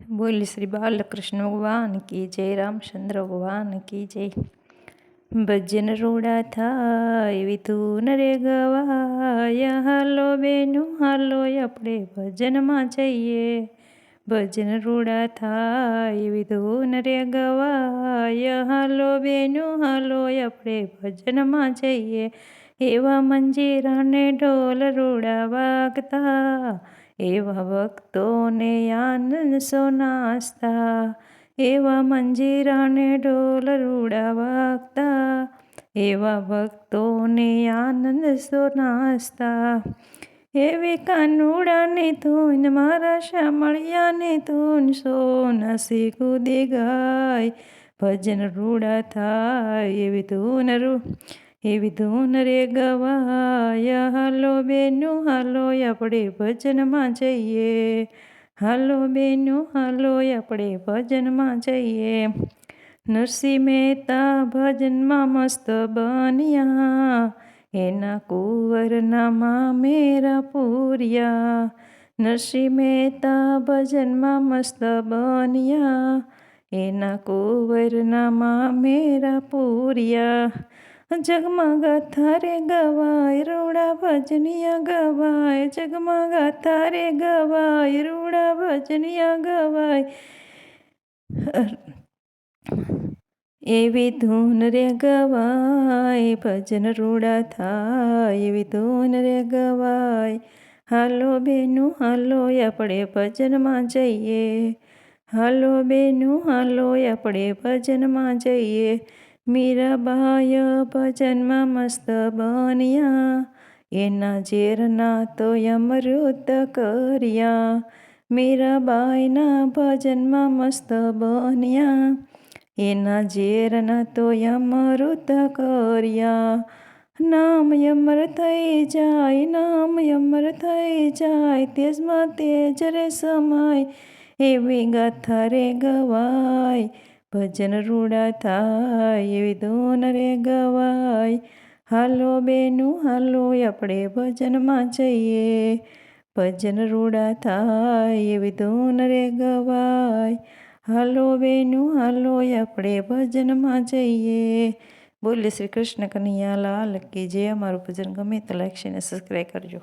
બોલ શ્રી બાલકૃષ્ણ ભગવાન કી જય રામચંદ્ર ભગવાન કી જય ભજન રૂડા થાય વિધુન રે ગવાય હાલો બેનું હાલો આપણે ભજનમાં જઈએ ભજન રૂડા થાય વિધુન રે ગવાય હાલો બેનું હાલો આપણે ભજનમાં જઈએ એવા મંજીરાને ઢોલ રૂડા વાગતા એવા ભક્તોને આનંદ સો નાસ્તા, એવા મંજીરાને ઢોલ રૂડા વાગતા, એવા ભક્તોને આનંદ સો નાસ્તા. એવી કાનુડાની ધૂન, મારા શામળિયાની ધૂન સોનાસી કૂદી ગાય ભજન રૂડા થાય એવી ધૂન રૂ એવી ધૂન રે ગવાય, હાલો બેનું, હાલો આપણે ભજનમાં જઈએ. હાલો બેનું, હાલો આપણે ભજનમાં જઈએ. નરસિંહ મહેતા ભજનમાં મસ્ત બન્યા. એના કુંવરના મેરા પૂર્યા. નરસિંહ મહેતા ભજનમાં મસ્ત બન્યા. એના કુંવરના મેરા પૂર્યા. જગમાં ગાથા રે ગવાય રૂડા ભજનિયા ગવાય જગમાં ગાથા રે ગવાય રૂડા ભજનિયા ગવાય એવી ધૂન રે ગવાય ભજન રૂડા થાય એવી ધૂન રે ગવાય હાલો બેનું હાલો આપણે ભજનમાં જઈએ હાલો બેનું હાલો આપણે ભજનમાં જઈએ મીરાબાય ભજનમાં મસ્ત બન્યા. એના ઝેરના તો અમૃત કર્યા. મીરાબાઈના ભજનમાં મસ્ત બન્યા. એના ઝેરના તો અમૃત કર્યા. નામ અમર થઈ જાય, નામ અમર થઈ જાય. તેજમાં તેજ રે સમાય, એવી ગાથા રે ગવાય. ભજન રૂડા થાય એવી ધૂન રે ગવાય. હાલો બેનું, હાલો આપણે ભજનમાં જઈએ. ભજન રૂડા થાય એવી ધૂન રે ગવાય. હાલો બેનું, હાલો આપણે ભજનમાં જઈએ. બોલે શ્રી કૃષ્ણ કનૈયા લાલ કે જે અમારું ભજન ગમે તો લાઈક છે સબસ્ક્રાઈબ કરજો.